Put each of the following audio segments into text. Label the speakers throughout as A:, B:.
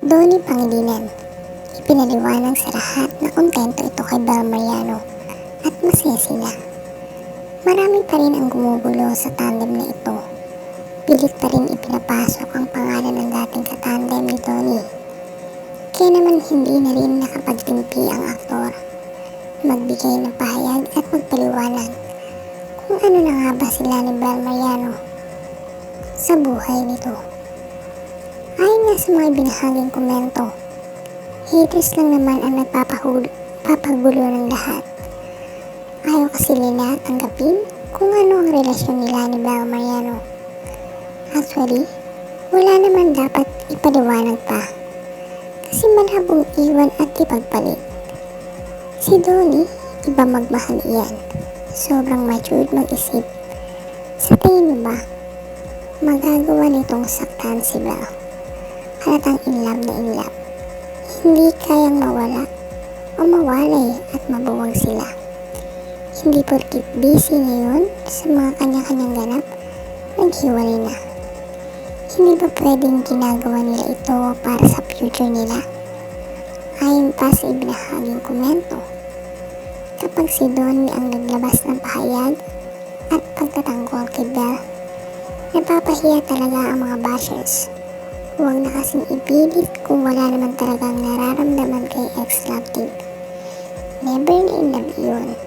A: Donnie Pangilinan. Ipinaliwanag sa lahat na kontento ito kay Bel Mariano at masaya sila. Marami pa rin ang gumugulo sa tandem na ito. Pilit pa rin ipinapasok ang pangalan ng dating katandem ni Donnie. Kaya naman hindi na rin nakapagtimpi ang aktor. Magbigay ng pahayag at magpaliwanag kung ano na nga ba sila ni Bel Mariano sa buhay nito. Ayon nga sa mga binahaging komento, haters lang naman ang nagpapagulo papagulo ng lahat. Ayaw kasi nila tanggapin kung ano ang relasyon nila ni Bel Mariano. Actually, wala naman dapat ipaliwanag pa. Kasi malabong iwan at ipagpalit. Si Donnie, iba magmahal iyan. Sobrang matured mag-isip. Sa tingin mo ba, magagawa nitong saktan si Belle? Halatang in love na in love. Hindi kayang mawala o mawalay at mabuwag sila. Hindi porkit busy ngayon sa mga kanya-kanyang ganap, naghiwalay na. Hindi ba pwedeng ginagawa nila ito para sa future nila? Ayon pa sa ibinahaging komento, kapag si Donnie ang naglabas ng pahayag at pagtatanggol kay Belle, napapahiya talaga ang mga bashers. Huwag na kasing ipilit kung wala naman talagang nararamdaman kay ex-love team. Never na in love yun.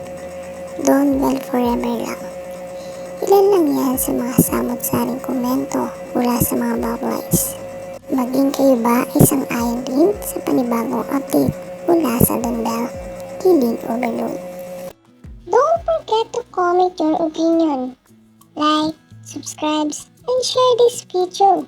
A: Don Bell forever lang. Ilan lang yan sa mga samot-saring komento mula sa mga baboys. Maging kayo ba isang ayon din sa panibagong update mula sa Don Bell Killing Overload. Don't forget to comment your opinion. Like, subscribe, and share this video.